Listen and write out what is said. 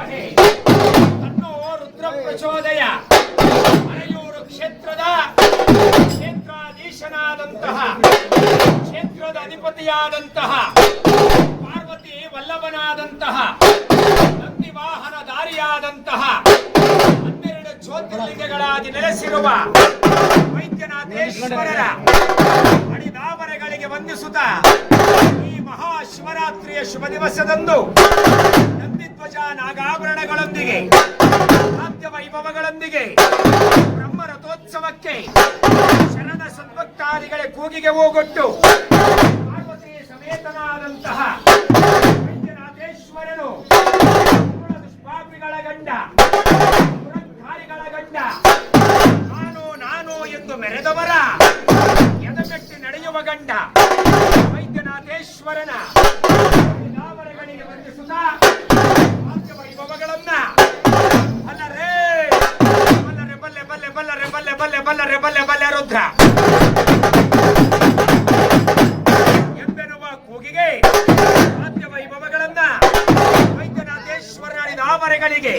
ಮಹೇ ಅನ್ನೋ ರುದ್ರ ಪ್ರಚೋದಯ. ಮನೆಯೂರು ಕ್ಷೇತ್ರದ ಕ್ಷೇತ್ರಾಧೀಶನಾದಂತಹ ಕ್ಷೇತ್ರದ ಅಧಿಪತಿಯಾದಂತಹ ಪಾರ್ವತಿ ವಲ್ಲಭನಾದಂತಹ ವಾಹನ ದಾರಿಯಾದಂತಹ ಹನ್ನೆರಡು ಜ್ಯೋತಿರ್ಲಿಂಗಗಳಾಗಿ ನೆಲೆಸಿರುವ ವೈದ್ಯನಾಥೇಶ್ವರರ ಅಡಿದಾವರೆಗಳಿಗೆ ವಂದಿಸುತ್ತಾ ಈ ಮಹಾ ಶಿವರಾತ್ರಿಯ ಶುಭ ದಿವಸದಂದು ನಂದಿಧ್ವಜ ನಾಗಾಭರಣಗಳೊಂದಿಗೆ, ಆದ್ಯ ವೈಭವಗಳೊಂದಿಗೆ, ಬ್ರಹ್ಮ ರಥೋತ್ಸವಕ್ಕೆ ಶರಣ ಸದ್ಭಕ್ತಾದಿಗಳ ಕೂಗಿಗೆ ಹೋಗೊಟ್ಟು ಪಾರ್ವತಿ ಸಮೇತನಾದಂತಹ ವೈದ್ಯನಾಥೇಶ್ವರನು ದುಷ್ಪಾಪಿಗಳ ಗಂಡ ದುರಂಕಾರಿಗಳ ಗಂಡ, ನಾನು ನಾನು ಎಂದು ಮೆರೆದವರ ಎದೆಮೆಟ್ಟಿ ನಡೆಯುವ ಗಂಡ ವೈದ್ಯನಾಥೇಶ್ವರನ ನಾಮರಗಳಿಗೆ ವಂದಿಸುತ್ತಾ ಆದ್ಯ ವೈಭವಗಳನ್ನ ಅಲ್ಲರೇ, ಬಲ್ಲರೆ, ಬಲ್ಲೆ ಬಲ್ಲೆ ಬಲ್ಲರೆ ಬಲ್ಲೆ ಬಲ್ಲೆ ಬಲ್ಲರೆ ಬಲ್ಲೆ ಬಲ್ಲೆ ರುದ್ರ. ಎಂಬೆನ್ನುವ ಕೂಗಿಗೆ ಆದ್ಯ ವೈಭವಗಳನ್ನ ವೈದ್ಯನಾಥೇಶ್ವರ ನಾಮರೆಗಳಿಗೆ.